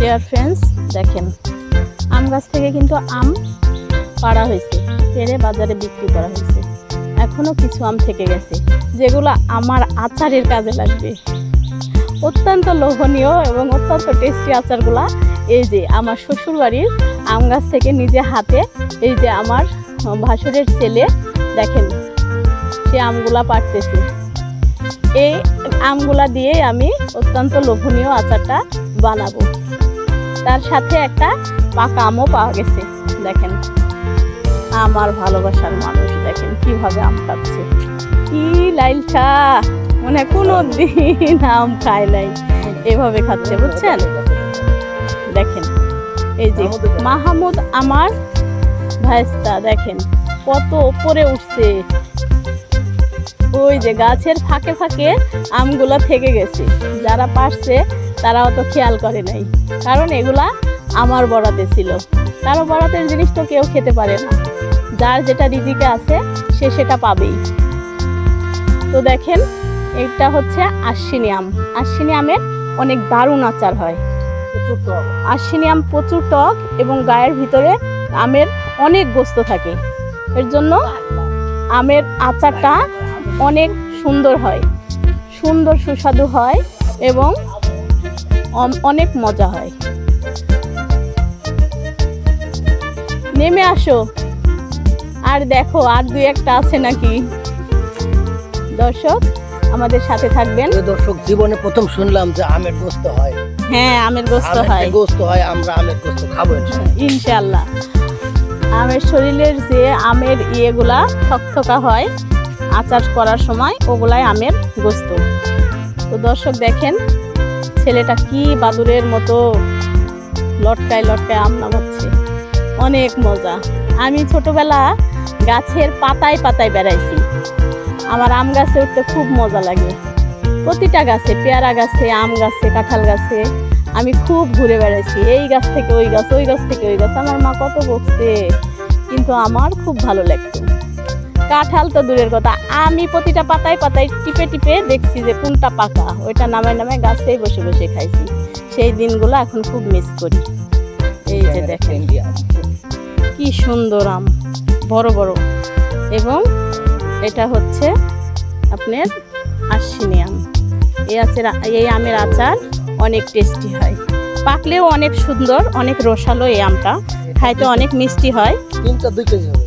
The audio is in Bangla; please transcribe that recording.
ডিয়ার ফ্রেন্ডস দেখেন, আম গাছ থেকে কিন্তু আম পাড়া হয়েছে পেরে বাজারে বিক্রি করা হয়েছে। এখনও কিছু আম থেকে গেছে, যেগুলো আমার আচারের কাজে লাগবে। অত্যন্ত লোভনীয় এবং অত্যন্ত টেস্টি আচারগুলা, এই যে আমার শ্বশুরবাড়ির আম গাছ থেকে নিজে হাতে, এই যে আমার ভাসুরের ছেলে, দেখেন, সে আমগুলা পাড়তেছে। এই আমগুলা দিয়ে আমি অত্যন্ত লোভনীয় আচারটা বানাবো। তার সাথে একটা পাকা আমও পাওয়া গেছে দেখেন। আমার ভালোবাসার মানুষ দেখেন কীভাবে আম খাচ্ছে কি লাইলটা মানে কোনো দিন আম খায় নাই। এভাবে খাচ্ছে বুঝছেন? দেখেন এই যে মাহমুদ আমার ভাইস্তা দেখেন কত উপরে উঠছে। ওই যে গাছের ফাঁকে ফাঁকে আমগুলা থেকে গেছে। যারা পারছে তারা অত খেয়াল করে নাই। কারণ এগুলা আমার বরাতে ছিল। কারও বরাতের জিনিস তো কেউ খেতে পারে না। যার যেটা রিজিকে আছে সে সেটা পাবেই। তো দেখেন এটা হচ্ছে আশ্বিনী আম। আশ্বিনী আমের অনেক দারুণ আচার হয়। আশ্বিনী আম প্রচুর টক এবং গায়ের ভিতরে আমের অনেক গোস্ত থাকে। এর জন্য আমের আচারটা অনেক সুন্দর হয়। সুন্দর সুস্বাদু হয় এবং অনেক মজা হয়। নেমে আসো। আর দেখো আর দুই একটা আছে নাকি? দর্শক আমাদের সাথে থাকবেন। দর্শক জীবনে প্রথম শুনলাম যে আমের গোস্ত হয়। হ্যাঁ আমের গোস্ত হয়। গোস্ত হয় আমরা আমের গোস্ত খাব ইনশাআল্লাহ। ইনশাল্লাহ আমের শরীরের যে আমের ইয়েগুলা থকথকা হয় আচার করার সময় ওগুলাই আমের গোস্ত। তো দর্শক দেখেন ছেলেটা কি বাদুরের মতো লটকায় লটকায় আম নামাচ্ছে? অনেক মজা। আমি ছোটবেলা গাছের পাতায় পাতায় বেড়াইছি। আমার আম গাছে উঠতে খুব মজা লাগে। প্রতিটা গাছে, পেয়ারা গাছে, আম গাছে, কাঁঠাল গাছে আমি খুব ঘুরে বেড়াইছি। এই গাছ থেকে ওই গাছ ওই গাছ থেকে ওই গাছ। আমার মা কত বকছে, কিন্তু আমার খুব ভালো লাগতো। কাঁঠাল তো দূরের কথা। আমি প্রতিটা পাতায় পাতায় টিপে টিপে দেখছি যে কোনটা পাকা। ওইটা নামায় নামায় গাছেই বসে বসে খাইছি। সেই দিনগুলো এখন খুব মিস করি। এই যে দেখেন কি সুন্দর আম বড় বড়। এবং এটা হচ্ছে আপনার আশ্বিনী আম। এই আচার এই আমের আচার অনেক টেস্টি হয়। পাকলেও অনেক সুন্দর অনেক রসালো এই আমটা। খাইতে অনেক মিষ্টি হয়। তিনটা দুই কেজি হবে।